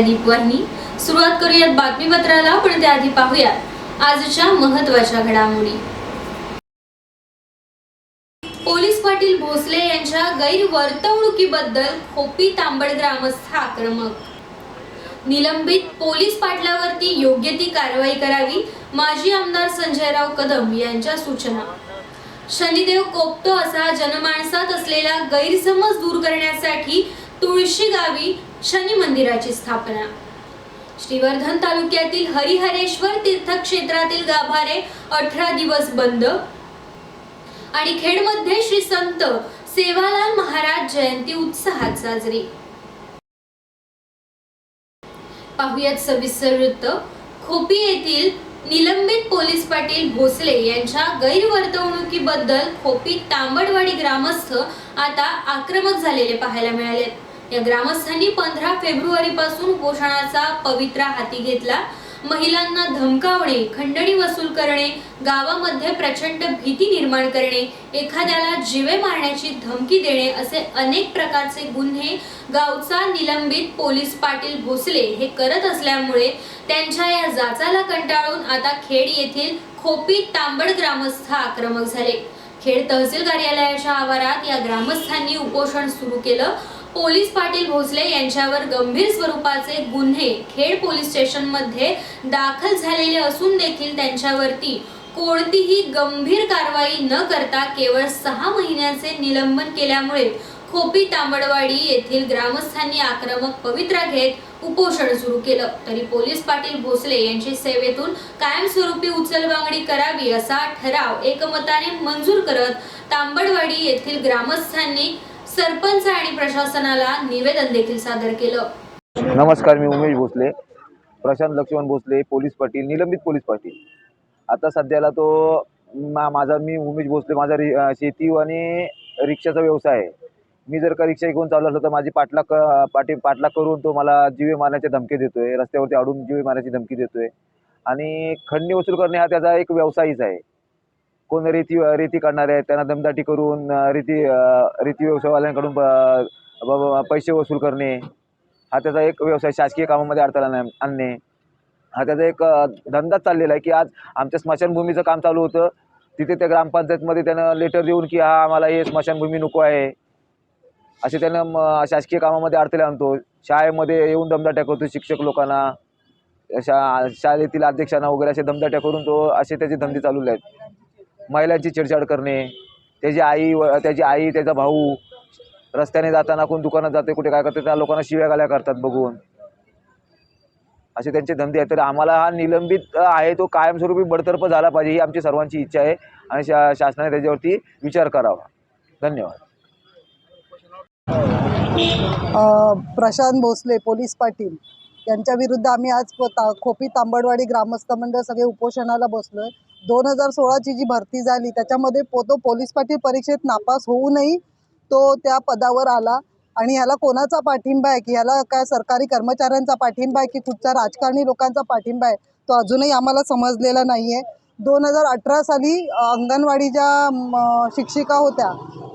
ऐश्वर्या हेडेकर दीपवाहिनी सुरुवात करूयात बातमीपत्राला पण त्याआधी पाहूयात आजच्या महत्त्वाच्या घडामोडी. पोलीस पाटील भोसले यांच्या गैरवर्तवणुकीबद्दल खोपी तांबड ग्रामस्थ आक्रमक. निलंबित पोलीस पाटलावरती योग्य ती कारवाई करावी माजी आमदार संजयराव कदम यांच्या सूचना. शनिदेव कोपतो असा जनमानसात असलेला गैरसमज दूर करण्यासाठी तुळशी गावी शनी मंदिराची स्थापना. श्रीवर्धन तालुक्यातील हरिहरेश्वर तीर्थक्षेत्रातील गाभारे अठरा दिवस बंद. आणि खेडमध्ये श्री संत सेवालाल महाराज जयंती उत्साहात साजरी. पाहुयात सविस्तर वृत्त. खोपी येथील निलंबित पोलीस पाटील भोसले यांच्या गैरवर्तवणुकीबद्दल खोपी तांबडवाडी ग्रामस्थ आता आक्रमक झालेले पाहायला मिळालेत. या ग्रामस्थांनी पंधरा फेब्रुवारी पासून पोषणाचा पवित्रा हाती घेतला. महिलांना धमकावणे खंडणी वसूल करणे गावामध्ये प्रचंड भीती निर्माण करणे एखाद्याला जीवे मारण्याची धमकी देणे असे अनेक प्रकारचे गुन्हे गावचा निलंबित पोलीस पाटील भोसले हे करत असल्यामुळे त्यांच्या या जाचाला कंटाळून आता खेड येथील खोपी तांबड ग्रामस्थ आक्रमक झाले. खेड तहसील कार्यालयाच्या आवारात या ग्रामस्थांनी उपोषण सुरू केलं. पोलीस पाटील भोसले यांच्यावर गंभीर स्वरूपाचे गुन्हे खेड पोलीस स्टेशनमध्ये दाखल झालेले असून देखील त्यांच्यावरती कोणतीही गंभीर कारवाई न करता केवळ सहा महिन्याचे निलंबन केल्यामुळे खोपी तांबडवाडी येथील ग्रामस्थांनी आक्रमक पवित्रा घेत उपोषण सुरू केलं. तरी पोलीस पाटील भोसले यांची सेवेतून कायमस्वरूपी उचलबांगडी करावी असा ठराव एकमताने मंजूर करत तांबडवाडी येथील ग्रामस्थांनी सरपंच आणि प्रशासनाला निवेदन देखील सादर केलं. नमस्कार मी उमेश भोसले. प्रशांत लक्ष्मण भोसले पोलीस पाटील निलंबित पोलीस पाटील. आता सध्याला तो मा माझा मी उमेश भोसले माझा रि शेती आणि रिक्षाचा व्यवसाय आहे. मी जर का रिक्षा घेऊन चालू असलो तर माझी पाठलाग क- पाठी पाठलाग करून तो मला जीवे मारण्याचे धमकी देतोय रस्त्यावरती अडून जीवे मारण्याची धमकी देतोय. आणि खंडणी वसूल करणे हा त्याचा एक व्यवसायच आहे. कोण रेती रेती काढणारे आहेत त्यांना दमदाटी करून रेती रेती व्यवसायवाल्यांकडून ब- पैसे वसूल करणे. हा त्याचा एक व्यवसाय शासकीय कामामध्ये अडथळा आणणे. हा त्याचा एक धंदाच चाललेला आहे की आज आमच्या स्मशानभूमीचं काम चालू होतं. तिथे त्या ग्रामपंचायतमध्ये त्यानं लेटर देऊन की हा आम्हाला हे स्मशानभूमी नको आहे. असे त्यानं म- शासकीय कामामध्ये अडथळे आणतो. शाळेमध्ये येऊन दमदाट्या करतो शिक्षक लोकांना. शा शाळेतील अध्यक्षांना वगैरे असे दमदाट्या करून तो असे त्याचे धंदे चालू आहेत. महिलांची छेडछाड करणे त्याची आई व त्याची आई त्याचा भाऊ रस्त्याने जाताना कोण दुकानात जाते कुठे काय करते त्या लोकांना शिव्या गाल्या करतात बघून. असे त्यांचे धंदे आहेत. तर आम्हाला हा निलंबित आहे तो कायमस्वरूपी बडतर्फ झाला पाहिजे ही आमची सर्वांची इच्छा आहे आणि शा शासनाने त्याच्यावरती विचार करावा. धन्यवाद. प्रशांत भोसले पोलीस पाटील. यांच्या विरुद्ध आम्ही आज खोपी तांबडवाडी ग्रामस्थ मंडळ सगळे उपोषणाला बसलोय. दोन हजार सोळाची जी भरती झाली त्याच्यामध्ये पो तो पोलीस पाटील परीक्षेत नापास होऊनही तो त्या पदावर आला. आणि ह्याला कोणाचा पाठिंबा आहे की ह्याला काय सरकारी कर्मचाऱ्यांचा पाठिंबा आहे की कुठच्या राजकारणी लोकांचा पाठिंबा आहे तो अजूनही आम्हाला समजलेला नाही आहे दोन हजार अठरा साली अंगणवाडी अंगणवाडीच्या शिक्षिका होत्या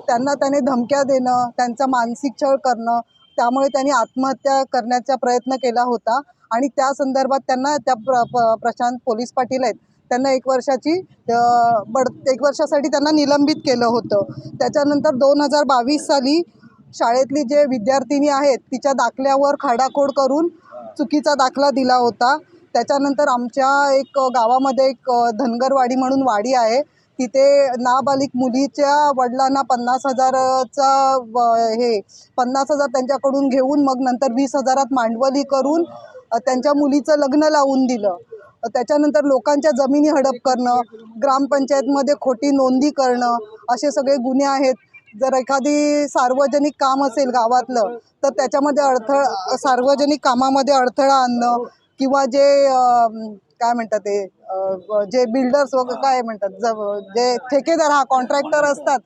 त्यांना त्याने धमक्या देणं त्यांचा मानसिक छळ करणं त्यामुळे त्यांनी आत्महत्या करण्याचा प्रयत्न केला होता. आणि त्या संदर्भात त्यांना त्या प्र प- प्रशांत पोलीस पाटील आहेत त्यांना एक वर्षाची बड एक वर्षासाठी त्यांना निलंबित केलं होतं. त्याच्यानंतर दोन हजार बावीस साली शाळेतली जे विद्यार्थिनी आहेत तिच्या दाखल्यावर खाडाखोड करून चुकीचा दाखला दिला होता. त्याच्यानंतर आमच्या एक गावामध्ये एक धनगरवाडी म्हणून वाडी आहे. तिथे नाबालिक मुलीच्या वडिलांना पन्नास हजाराचा व- हे पन्नास हजार त्यांच्याकडून घेऊन मग नंतर वीस हजारात मांडवली करून त्यांच्या मुलीचं लग्न लावून दिलं. त्याच्यानंतर लोकांच्या जमिनी हडप करणं ग्रामपंचायतमध्ये खोटी नोंदी करणं असे सगळे गुन्हे आहेत. जर एखादी सार्वजनिक काम असेल गावातलं तर त्याच्यामध्ये अडथळ सार्वजनिक कामामध्ये अडथळा आणणं किंवा जे काय म्हणतात ते जे बिल्डर्स वगैरे काय म्हणतात जे ठेकेदार हा कॉन्ट्रॅक्टर असतात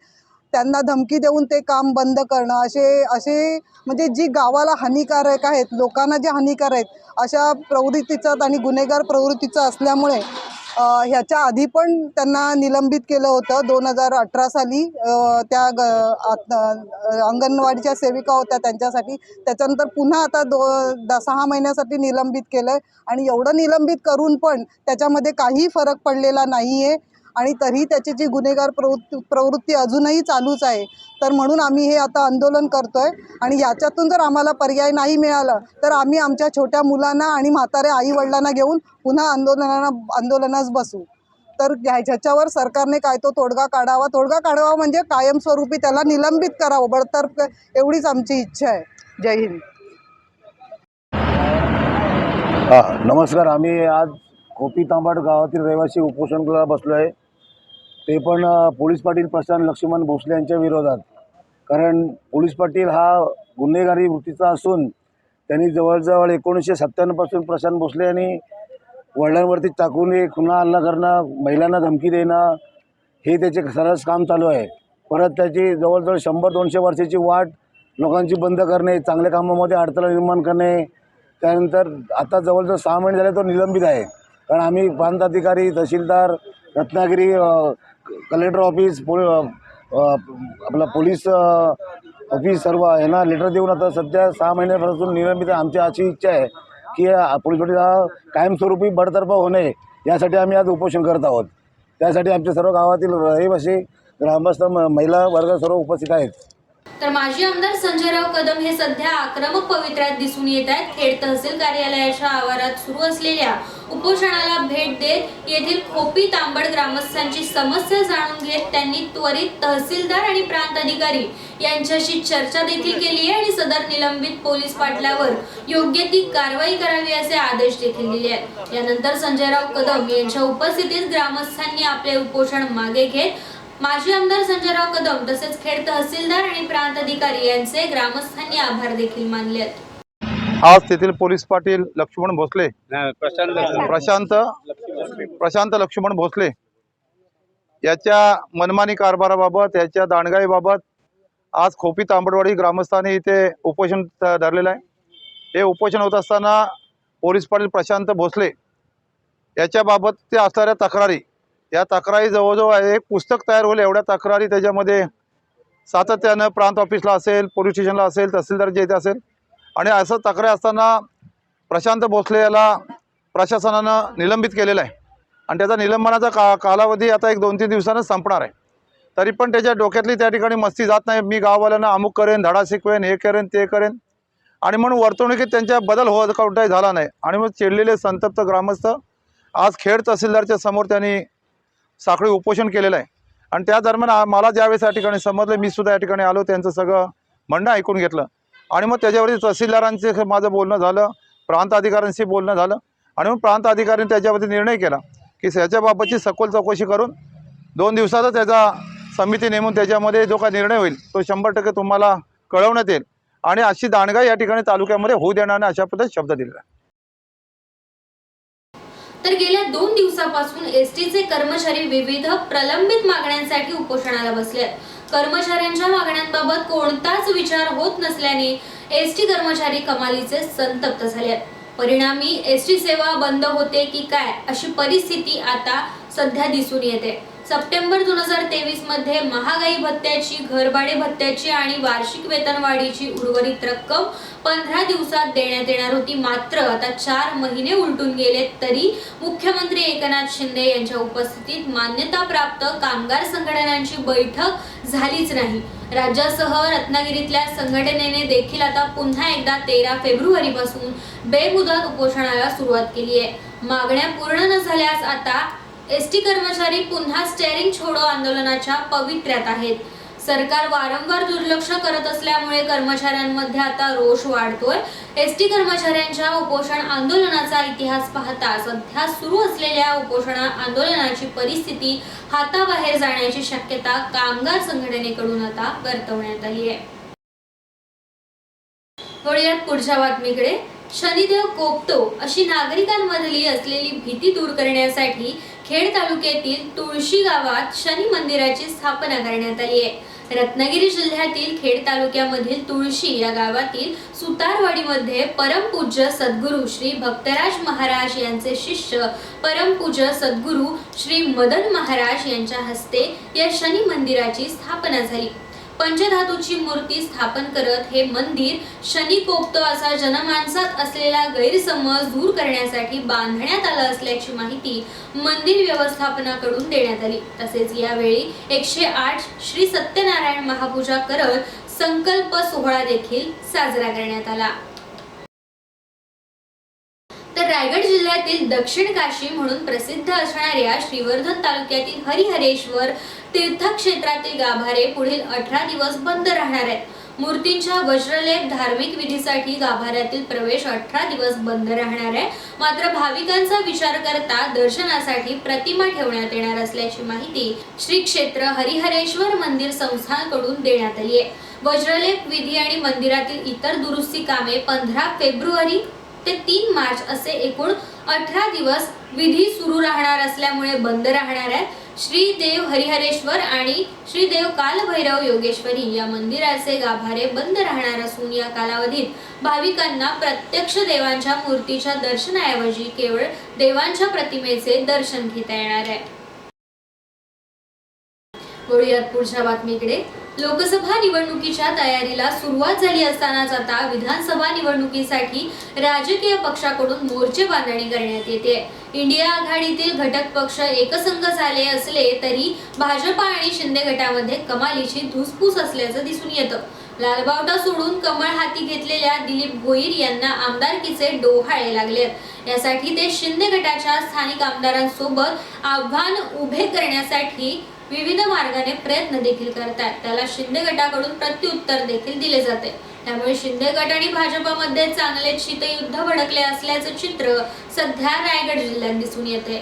त्यांना धमकी देऊन ते काम बंद करणं असे असे म्हणजे जी गावाला हानिकारक आहेत लोकांना जे हानिकारक आहेत अशा प्रवृत्तीचा आणि गुन्हेगार प्रवृत्तीचं असल्यामुळे ह्याच्या आधी पण त्यांना निलंबित केलं होतं. दोन हजार अठरा साली त्या ग अंगणवाडीच्या सेविका होत्या त्यांच्यासाठी. त्याच्यानंतर पुन्हा आता दो द सहा महिन्यासाठी निलंबित केलं आहे आणि एवढं निलंबित करून पण त्याच्यामध्ये काही फरक पडलेला नाही आहे आणि तरीही त्याची जी गुन्हेगार प्रवृत्ती प्रवृत्ती अजूनही चालूच आहे. तर म्हणून आम्ही हे आता आंदोलन करतोय. आणि याच्यातून जर आम्हाला पर्याय नाही मिळाला तर आम्ही आमच्या छोट्या मुलांना आणि म्हाताऱ्या आई वडिलांना घेऊन पुन्हा आंदोलनाला आंदोलनास बसू. तर ह्याच्यावर सरकारने काय तो तोडगा काढावा? तोडगा काढावा म्हणजे कायमस्वरूपी त्याला निलंबित करावं. बडतर्फ एवढीच आमची इच्छा आहे. जय हिंद. नमस्कार. आम्ही आज खोपी तांबाट गावातील रहिवासी उपोषणाला बसलो आहे. ते पण पोलीस पाटील प्रशांत लक्ष्मण भोसले यांच्या विरोधात. कारण पोलीस पाटील हा गुन्हेगारी वृत्तीचा असून त्यांनी जवळजवळ एकोणीसशे सत्त्याण्णवपासून प्रशांत भोसले यांनी वडिलांवरती टाकून एक खुन्हा हल्ला करणं महिलांना धमकी देणं हे त्याचे सरस काम चालू आहे. परत त्याची जवळजवळ शंभर दोनशे वर्षाची वाट लोकांची बंद करणे चांगल्या कामामध्ये अडथळा निर्माण करणे त्यानंतर आता जवळजवळ सहा महिने झाले तो निलंबित आहे. कारण आम्ही प्रांताधिकारी तहसीलदार रत्नागिरी कलेक्टर ऑफिस पो आपलं आपला पोलीस ऑफिस सर्व यांना लेटर देऊन आता सध्या सहा महिन्यापासून निलंबित आमची अशी इच्छा आहे की पोलीस पाटील कायमस्वरूपी बडतर्फ होणे यासाठी आम्ही आज उपोषण करत आहोत. त्यासाठी आमच्या सर्व गावातील रहिवासी ग्रामस्थ महिला वर्ग सर्व उपस्थित आहेत. तर माजी आमदार संजयराव कदम हे सध्या आक्रमक पवित्र्यात दिसून येत आहेत. खेड तहसील कार्यालयाच्या आवारात सुरू असलेल्या उपोषणाला भेट देत येथील खोपी तांबड ग्रामस्थांची समस्या जाणून घेत त्यांनी त्वरित तहसीलदार आणि प्रांत अधिकारी यांच्याशी चर्चा देखील केली आहे आणि सदर निलंबित पोलीस पाटलावर योग्य ती कारवाई करावी असे आदेश देखील दिले आहेत. यानंतर संजयराव कदम यांच्या उपस्थितीत ग्रामस्थांनी आपले उपोषण मागे घेत माजी आमदार संजयराव कदम तसेच खेड तहसीलदार आणि प्रांत अधिकारी यांचे ग्रामस्थांनी आभार देखील मानले आहेत. आज तेथील पोलीस पाटील लक्ष्मण भोसले प्रशांत प्रशांत प्रशांत लक्ष्मण भोसले याच्या मनमानी कारभाराबाबत याच्या दांडगाईबाबत आज खोपी तांबडवाडी ग्रामस्थांनी इथे उपोषण धरलेलं आहे. हे उपोषण होत असताना पोलीस पाटील प्रशांत भोसले याच्याबाबत ते असणाऱ्या तक्रारी या तक्रारी जवळजवळ एक पुस्तक तयार होईल एवढ्या तक्रारी त्याच्यामध्ये सातत्यानं प्रांत ऑफिसला असेल पोलीस स्टेशनला असेल तहसीलदारच्या इथे असेल आणि असं तक्रार असताना प्रशांत भोसले याला प्रशासनानं निलंबित केलेलं आहे. आणि त्याचा निलंबनाचा का कालावधी आता एक दोन तीन दिवसानं संपणार आहे. तरी पण त्याच्या डोक्यातली त्या ठिकाणी मस्ती जात नाही. मी गाववाल्यांना अमुक करेन धडा शिकवेन हे करेन ते करेन. आणि म्हणून वर्तवणुकीत त्यांच्या बदल होत कोणताही झाला नाही. आणि मग चिडलेले संतप्त ग्रामस्थ आज खेड तहसीलदारच्या समोर त्यांनी साखळी उपोषण केलेलं आहे. आणि त्या दरम्यान मला ज्यावेळेस या ठिकाणी समजलं मी सुद्धा या ठिकाणी आलो त्यांचं सगळं म्हणणं ऐकून घेतलं. आणि मग त्याच्यावरती तहसीलदारांचे माझं बोलणं झालं प्रांत अधिकाऱ्यांशी बोलणं झालं. आणि मग प्रांत अधिकाऱ्यांनी त्याच्यावरती निर्णय केला की ह्याच्याबाबतची सखोल चौकशी करून दोन दिवसातच त्याचा समिती नेमून त्याच्यामध्ये जो काही निर्णय होईल तो शंभर टक्के तुम्हाला कळवण्यात येईल. आणि अशी दांडगाई या ठिकाणी तालुक्यामध्ये होऊ देणार नाही अशा पद्धतीने शब्द दिलेला आहे. तर गेल्या दोन दिवसापासून एसटीचे कर्मचारी विविध प्रलंबित मागण्यांसाठी उपोषणाला बसले आहेत कर्मचाऱ्यांच्या मागण्यांबाबत कोणताच विचार होत नसल्याने एस टी कर्मचारी कमालीचे संतप्त झाले परिणामी एस टी सेवा बंद होते की काय अशी परिस्थिती आता सध्या दिसून येते. सप्टेंबर दोन हजार तेवीसमध्ये महागाई भत्त्याची घरभाडे भत्त्याची आणि वार्षिक वेतनवाढीची उर्वरित रक्कम पंधरा दिवसात देण्यात येणार होती. मात्र आता चार महिने उलटून गेले तरी मुख्यमंत्री एकनाथ शिंदे यांच्या उपस्थितीत मान्यता प्राप्त कामगार संघटनांची बैठक झालीच नाही. राज्यासह रत्नागिरीतल्या संघटनेने देखील आता पुन्हा एकदा तेरा फेब्रुवारी पासून बेमुदत उपोषणाला सुरुवात केली आहे. मागण्या पूर्ण न झाल्यास आता एस टी कर्मचारी पुन्हा स्टेअरिंग छोडो आंदोलनाच्या पवित्र्यात आहेत. सरकार वारंवार दुर्लक्ष करत असल्यामुळे कर्मचाऱ्यांमध्ये आता रोष वाढतोय. एस टी कर्मचाऱ्यांच्या उपोषण आंदोलनाचा इतिहास पाहता सध्या सुरू असलेल्या उपोषण आंदोलनाची परिस्थिती हाताबाहेर जाण्याची शक्यता कामगार संघटनेकडून आता वर्तवण्यात आली आहे. पुढच्या बातमीकडे. शनिदेव कोपतो अशी नागरिकांमधली असलेली भीती दूर करण्यासाठी खेड तालुक्यातील तुळशी गावात शनी मंदिराची स्थापना करण्यात आली आहे. रत्नागिरी जिल्ह्यातील खेड तालुक्यामधील तुळशी या गावातील सुतारवाडीमध्ये परमपूज्य सद्गुरू श्री भक्तराज महाराज यांचे शिष्य परमपूज्य सद्गुरू श्री मदन महाराज यांच्या हस्ते या शनी मंदिराची स्थापना झाली. पंचधातूची मूर्ती स्थापन करत हे मंदिर शनी कोपतो असा जनमानसात असलेला गैरसमज दूर करण्यासाठी बांधण्यात आलं असल्याची माहिती मंदिर व्यवस्थापनाकडून देण्यात आली. तसेच यावेळी एकशे आठ श्री सत्यनारायण महापूजा करत संकल्प सोहळा देखील साजरा करण्यात आला. तर रायगड जिल्ह्यातील दक्षिण काशी म्हणून प्रसिद्ध असणाऱ्या श्रीवर्धन तालुक्यातील हरिहरेश्वर तीर्थक्षेत्रातील गाभारे पुढील अठरा दिवस बंद राहणार आहेत. मूर्तींच्या वज्रलेप धार्मिक विधीसाठी गाभाऱ्यातील प्रवेश अठरा दिवस बंद राहणार आहे. मात्र भाविकांचा विचार करता दर्शनासाठी प्रतिमा ठेवण्यात येणार असल्याची माहिती श्री क्षेत्र हरिहरेश्वर मंदिर संस्थांकडून देण्यात आली आहे. वज्रलेप विधी आणि मंदिरातील इतर दुरुस्ती कामे पंधरा फेब्रुवारी ते तीन मार्च असे एकूण अठरा दिवस विधी सुरू राहणार असल्यामुळे बंद राहणार आहे श्री देव हरिहरेश्वर आणि श्री देव कालभैरव योगेश्वरी या मंदिराचे गाभारे बंद राहणार असून या कालावधीत भाविकांना प्रत्यक्ष देवांच्या मूर्तीच्या दर्शनाऐवजी केवळ देवांच्या प्रतिमेचे दर्शन घेता येणार आहे. वळूयात पुढच्या बातमीकडे. लोकसभा निवडणुकीच्या तयारीला सुरुवात झाली असतानाच आता विधानसभा निवडणुकीसाठी राजकीय पक्षाकडून मोर्चे बांधणी करण्यात येते. इंडिया आघाडीतील घटक पक्ष एकसंघ झाले असले तरी भाजपा आणि शिंदे गटामध्ये कमालीची धुसफूस असल्याचं दिसून येतं. लालबावटा सोडून कमळ हाती घेतलेल्या दिलीप भोईर यांना आमदारकीचे डोहाळे लागलेत यासाठी ते शिंदे गटाच्या स्थानिक आमदारांसोबत आव्हान उभे करण्यासाठी विविध मार्गाने प्रयत्न देखील करतात त्याला शिंदे गटाकडून प्रत्युत्तर देखील दिले जाते. त्यामुळे शिंदे गट आणि भाजपामध्ये चांगले शीतयुद्ध भडकले असल्याचं चित्र सध्या रायगड जिल्ह्यात दिसून येते.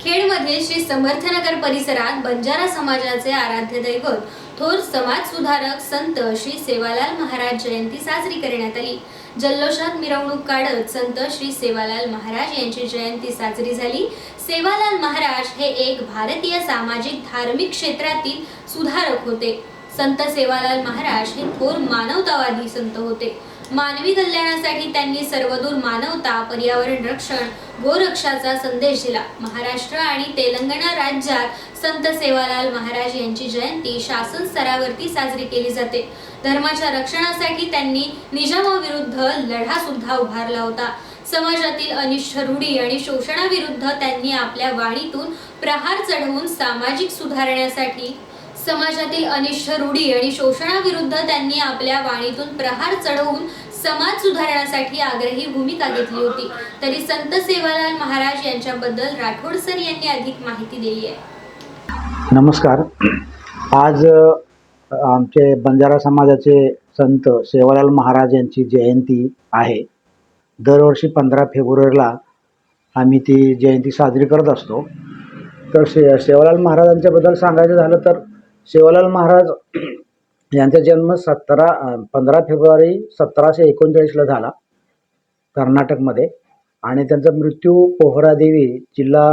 खेडमध्ये श्री समर्थनगर परिसरात बंजारा समाजाचे आराध्य दैवत थोर समाज सुधारक संत श्री सेवालाल महाराज जयंती साजरी करण्यात आली. जल्लोषात मिरवणूक काढत संत श्री सेवालाल महाराज यांची जयंती साजरी झाली. सेवालाल महाराज हे एक भारतीय सामाजिक धार्मिक क्षेत्रातील सुधारक होते. संत सेवालाल महाराज हे थोर मानवतावादी संत होते. मानवी कल्याणासाठी त्यांनी सर्वदूर मानवता पर्यावरण रक्षण गोरक्षाचा संदेश दिला. महाराष्ट्र आणि तेलंगणा राज्यात संत सेवालाल महाराज यांची जयंती शासन स्तरावरती साजरी केली जाते. धर्माच्या रक्षणासाठी त्यांनी निजामाविरुद्ध लढा सुद्धा उभारला होता. समाजातील अनिष्ठ रूढी आणि शोषणाविरुद्ध त्यांनी आपल्या वाणीतून प्रहार चढवून सामाजिक सुधारण्यासाठी समाजातील अनिष्ट रूढी आणि शोषणाविरुद्ध त्यांनी आपल्या वाणीतून प्रहार चढवून समाज सुधारण्यासाठी आग्रही भूमिका घेतली होती. तरी संत सेवालाल महाराज यांच्याबद्दल राठोड सर यांनी अधिक माहिती दिली आहे. नमस्कार. आज आमचे बंजारा समाजाचे संत सेवालाल महाराज यांची जयंती आहे. दरवर्षी पंधरा फेब्रुवारीला आम्ही ती जयंती साजरी करत असतो. तर शे सेवालाल महाराजांच्याबद्दल सांगायचं झालं तर सेवालाल महाराज यांचा जन्म सतरा पंधरा फेब्रुवारी सतराशे एकोणचाळीसला झाला कर्नाटकमध्ये. आणि त्यांचा मृत्यू पोहरादेवी जिल्हा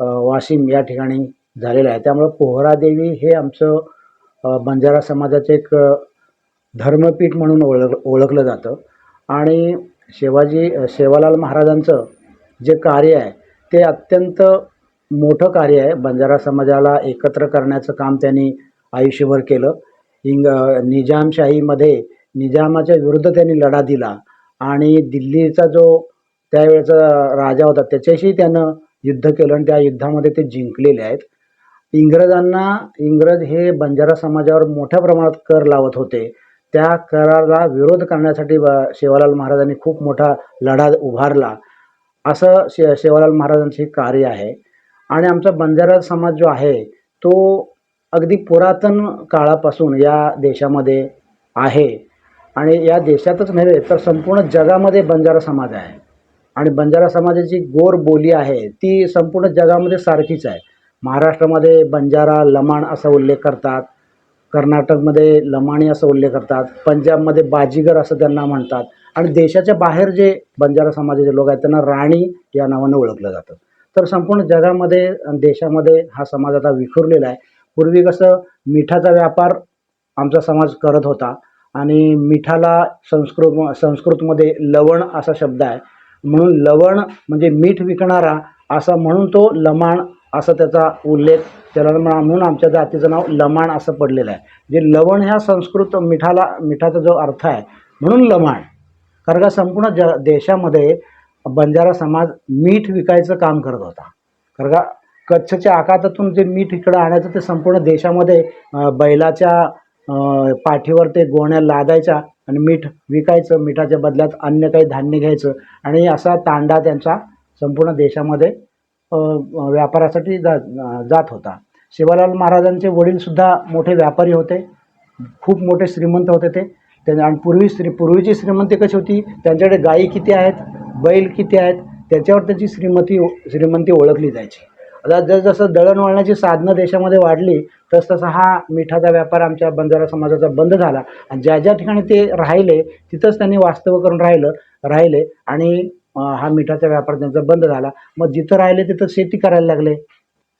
वाशिम या ठिकाणी झालेला आहे. त्यामुळं पोहरादेवी हे आमचं बंजारा समाजाचं एक धर्मपीठ म्हणून ओळख ओळखलं जातं. आणि शिवाजी अ, सेवालाल महाराजांचं जे कार्य आहे ते अत्यंत मोठं कार्य आहे. बंजारा समाजाला एकत्र करण्याचं काम त्यांनी आयुष्यभर केलं. इंग निजामशाहीमध्ये निजामाच्या विरुद्ध त्यांनी लढा दिला आणि दिल्लीचा जो त्यावेळेचा राजा होता त्याच्याशी त्यानं युद्ध केलं आणि त्या युद्धामध्ये ते जिंकलेले आहेत. इंग्रजांना इंग्रज हे बंजारा समाजावर मोठ्या प्रमाणात कर लावत होते. त्या कराला विरोध करण्यासाठी ब महाराजांनी खूप मोठा लढा उभारला. असं शे शेवालाल महाराजांचे कार्य आहे. आणि आमचा बंजारा समाज जो आहे तो अगदी पुरातन काळापासून या देशामध्ये आहे. आणि या देशातच नव्हे तर संपूर्ण जगामध्ये बंजारा समाज आहे. आणि बंजारा समाजाची गोर बोली आहे ती संपूर्ण जगामध्ये सारखीच आहे. महाराष्ट्रामध्ये बंजारा लमाण असा उल्लेख करतात. कर्नाटकमध्ये लमाणी असा उल्लेख करतात. पंजाबमध्ये बाजीगर असं त्यांना म्हणतात. आणि देशाच्या बाहेर जे बंजारा समाजाचे लोक आहेत त्यांना राणी या नावानं ओळखलं जातं. तर संपूर्ण जगामध्ये देशामध्ये हा समाज आता विखुरलेला आहे. पूर्वी कसं मिठाचा व्यापार आमचा समाज करत होता आणि मिठाला संस्कृत संस्कृतमध्ये लवण असा शब्द आहे. म्हणून लवण म्हणजे मीठ विकणारा असा म्हणून तो लमाण असा त्याचा उल्लेख त्याला म्हणा- म्हणून आमच्या जातीचं नाव लमाण असं पडलेलं आहे. जे लवण ह्या संस्कृत मिठाला मिठाचा जो अर्थ आहे म्हणून लमाण. कारण का संपूर्ण ज देशामध्ये बंजारा समाज मीठ विकायचं काम करत होता. कारण का कच्छच्या आखातातून जे मीठ इकडं आणायचं ते संपूर्ण देशामध्ये बैलाच्या पाठीवर ते गोण्या लादायच्या आणि मीठ विकायचं मिठाच्या बदल्यात अन्य काही धान्य घ्यायचं आणि असा तांडा त्यांचा संपूर्ण देशामध्ये व्यापारासाठी जा जात होता. शिवालाल महाराजांचे वडीलसुद्धा मोठे व्यापारी होते. खूप मोठे श्रीमंत होते ते. आणि पूर्वी श्री पूर्वीची श्रीमंती कशी होती? त्यांच्याकडे गायी किती आहेत? बैल किती आहेत त्याच्यावर त्याची श्रीमती श्रीमंती ओळखली जायची. आता जसजसं दळणवळणाची साधनं देशामध्ये वाढली तस तसा हा मिठाचा व्यापार आमच्या बंजारा समाजाचा बंद झाला. आणि ज्या ज्या ठिकाणी ते राहिले तिथंच त्यांनी वास्तव करून राहिलं राहिले आणि हा मिठाचा व्यापार त्यांचा बंद झाला. मग जिथं राहिले तिथं शेती करायला लागले.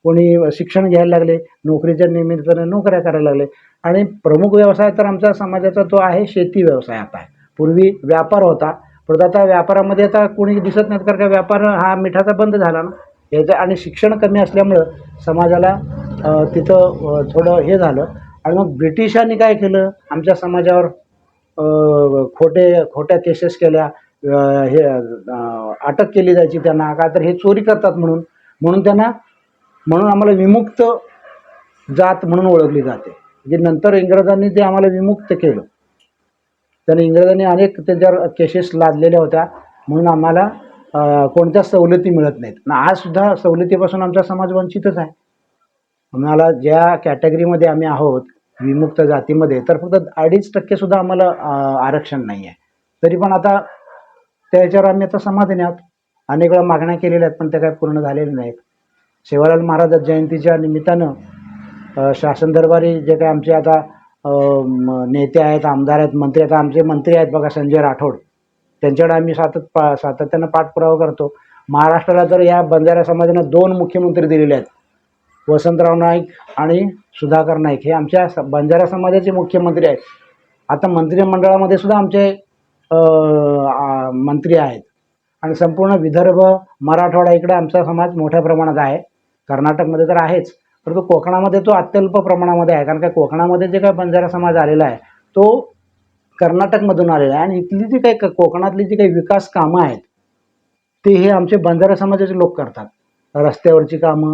कोणी शिक्षण घ्यायला लागले नोकरीच्या निमित्ताने नोकऱ्या करायला लागले. आणि प्रमुख व्यवसाय तर आमच्या समाजाचा तो आहे शेती व्यवसाय आता. आहे पूर्वी व्यापार होता परत आता व्यापारामध्ये आता कोणी दिसत नाहीत कारण का व्यापार हा मिठाचा बंद झाला ना. याचं आणि शिक्षण कमी असल्यामुळं समाजाला तिथं थोडं हे झालं. आणि मग ब्रिटिशांनी काय केलं? आमच्या समाजावर खोटे खोट्या केसेस केल्या. हे अटक केली जायची त्यांना. का तर हे चोरी करतात म्हणून. म्हणून त्यांना म्हणून आम्हाला विमुक्त जात म्हणून ओळखली जाते. म्हणजे नंतर इंग्रजांनी ते आम्हाला विमुक्त केलं. त्याने इंग्रजांनी अनेक त्याच्यावर केसेस लादलेल्या होत्या. म्हणून आम्हाला कोणत्या सवलती मिळत नाहीत. आणि आजसुद्धा सवलतीपासून आमचा समाज वंचितच आहे. आम्हाला ज्या कॅटेगरीमध्ये आम्ही आहोत विमुक्त जातीमध्ये तर फक्त अडीच टक्केसुद्धा आम्हाला आरक्षण नाही आहे तरी पण आता त्याच्यावर आम्ही आता समाधानी आहोत. अनेक वेळा मागण्या केलेल्या आहेत पण त्या काही पूर्ण झालेल्या नाहीत. शिवालाल महाराज जयंतीच्या निमित्तानं शासन दरबारी जे काही आमचे आता नेते आहेत आमदार आहेत मंत्री आहेत. आमचे मंत्री आहेत बघा संजय राठोड. त्यांच्याकडे आम्ही सातत पा सातत्यानं पाठपुरावा करतो. महाराष्ट्राला तर या बंजारा समाजानं दोन मुख्यमंत्री दिलेले आहेत. वसंतराव नाईक आणि सुधाकर नाईक. हे आमच्या स- बंजारा समाजाचे मुख्यमंत्री आहेत. आता मंत्रिमंडळामध्ये सुद्धा आमचे मंत्री आहेत. आणि संपूर्ण विदर्भ मराठवाडा इकडे आमचा समाज मोठ्या प्रमाणात आहे. कर्नाटकमध्ये तर आहेच. परंतु कोकणामध्ये तो अत्यल्प प्रमाणामध्ये आहे. कारण का कोकणामध्ये जे काही बंजारा समाज आलेला आहे तो कर्नाटकमधून आलेला आहे. आणि इथली जी काही क- कोकणातली जी काही विकास कामं आहेत ते हे आमचे बंजारा समाजाचे लोक करतात. रस्त्यावरची कामं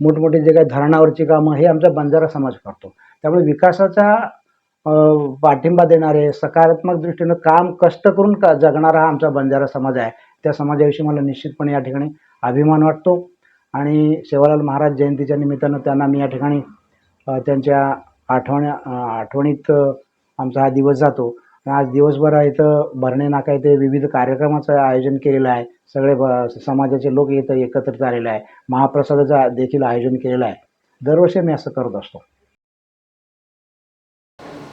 मोठमोठी जे काही धरणावरची कामं हे आमचा बंजारा समाज करतो. त्यामुळे विकासाचा पाठिंबा देणारे सकारात्मक दृष्टीनं काम कष्ट करून का जगणारा हा आमचा बंजारा समाज आहे. त्या समाजाविषयी मला निश्चितपणे या ठिकाणी अभिमान वाटतो. आणि सेवालाल महाराज जयंतीच्या निमित्तानं त्यांना मी या ठिकाणी त्यांच्या आठवण्या आठवणीत आमचा हा दिवस जातो. आज दिवसभर इथं भरणे नाका इथे विविध कार्यक्रमाचं आयोजन केलेलं आहे. सगळे ब समाजाचे लोक इथं एकत्रित आलेले आहे. महाप्रसादाचं देखील आयोजन केलेलं आहे. दरवर्षी मी असं करत असतो.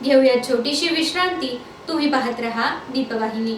घेऊया छोटीशी विश्रांती. तुम्ही पाहत रहा दीपवाहिनी.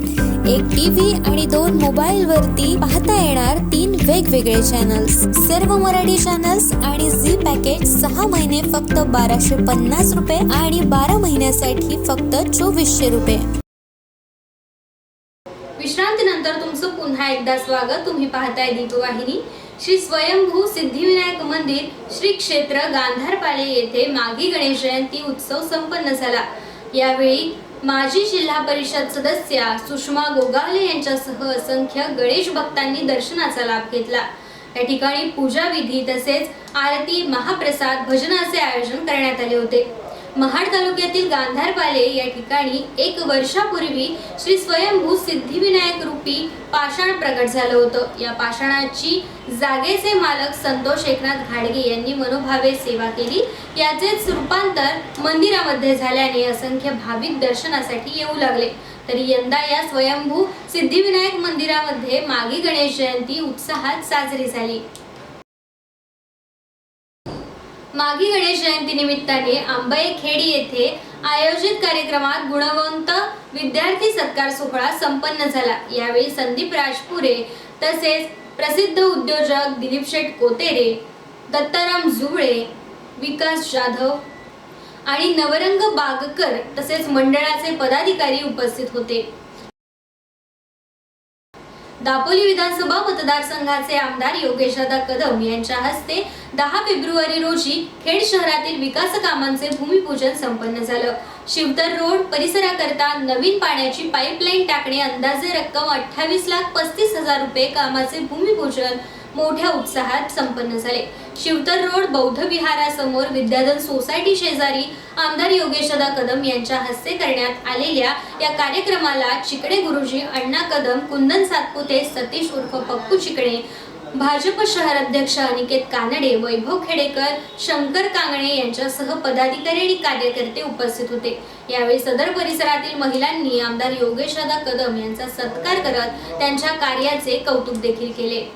एक टीव्ही आणि दोन मोबाईल वरती पाहता येणार तीन वेगवेगळे चॅनल्स सर्व मराठी चॅनल्स आणि झी पॅकेज सहा महिने फक्त बाराशे पन्नास रुपये आणि बारा महिन्यासाठी फक्त चोवीसशे रुपये. विश्रांतीनंतर तुमचं पुन्हा एकदा स्वागत. तुम्ही पाहताय दीपवाहिनी श्री स्वयंभू सिद्धिविनायक मंदिर श्री क्षेत्र गांधारपाले येथे मागी गणेश जयंती उत्सव संपन्न झाला. यावेळी माजी जिल्हा परिषद सदस्या सुषमा गोगावले यांच्यासह असंख्य गणेश भक्तांनी दर्शनाचा लाभ घेतला. या ठिकाणी पूजा विधी तसेच आरती महाप्रसाद भजनाचे आयोजन करण्यात आले होते. महाड तालुक्यातील गांधारपाले या ठिकाणी एक वर्षापूर्वी श्री स्वयंभू सिद्धिविनायक रूपी पाषाण प्रकट झालं होतं. या पाषाणाची जागेचे मालक संतोष एकनाथ घाडगे यांनी मनोभावे सेवा केली. याचेच रूपांतर मंदिरामध्ये झाल्याने असंख्य भाविक दर्शनासाठी येऊ लागले. तरी यंदा या स्वयंभू सिद्धिविनायक मंदिरामध्ये मागी गणेश जयंती उत्साहात साजरी झाली. मागी गणेश जयंती निमित्ताने आंबेखेडी येथे आयोजित कार्यक्रमात गुणवंत विद्यार्थी सत्कार सोहळा संपन्न झाला. यावेळी संदीप राजपुरे तसेच प्रसिद्ध उद्योजक दिलीप शेठ कोतेरे दत्ताराम जुबळे विकास जाधव आणि नवरंग बागकर तसेच मंडळाचे पदाधिकारी उपस्थित होते. दापोली विधानसभा मतदारसंघाचे आमदार योगेशदा कदम यांच्या हस्ते दहा फेब्रुवारी रोजी खेड शहरातील विकास कामांचे भूमिपूजन संपन्न झालं. शिवतर रोड परिसराकरता नवीन पाण्याची पाईपलाईन टाकणे अंदाजे रक्कम अठ्ठावीस लाख पस्तीस हजार रुपये कामाचे भूमिपूजन मोठ्या उत्साहात संपन्न झाले. शिवतर रोड बौद्ध विहारासमोर विद्याधन सोसायटी शेजारी आमदार योगेशदा कदम यांच्या हस्ते करण्यात आलेल्या या कार्यक्रमाला चिकडे गुरुजी अण्णा कदम कुंदन सातपुते सतीश उर्फ पप्पू चिकणे भाजप शहर अध्यक्ष अनिकेत कानडे वैभव खेडेकर शंकर कांगणे यांच्यासह पदाधिकारी आणि कार्यकर्ते उपस्थित होते. यावेळी सदर परिसरातील महिलांनी आमदार योगेशदा कदम यांचा सत्कार करत त्यांच्या कार्याचे कौतुक देखील केले.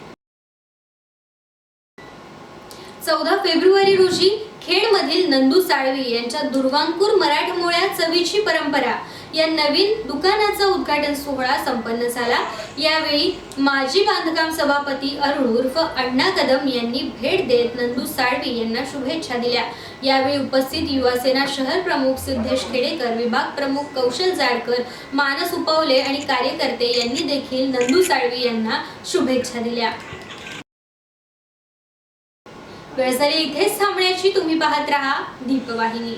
चौदा फेब्रुवारी रोजी खेडमधील नंदू साळवी यांच्या दुर्गांकूर मराठमोळ्या चवीची परंपरा या नवीन दुकानाचा उद्घाटन सोहळा संपन्न झाला. यावेळी माजी बांधकाम सभापती अरुण उर्फ अण्णा कदम यांनी भेट देत नंदू साळवी यांना शुभेच्छा दिल्या. यावेळी उपस्थित युवासेना शहर प्रमुख सिद्धेश खेडेकर विभाग प्रमुख कौशल जाडकर मानस उपवले आणि कार्यकर्ते यांनी देखील नंदू साळवी यांना शुभेच्छा दिल्या. वेळ झाली इथेच थांबण्याची तुम्ही पाहत राहा दीपवाहिनी.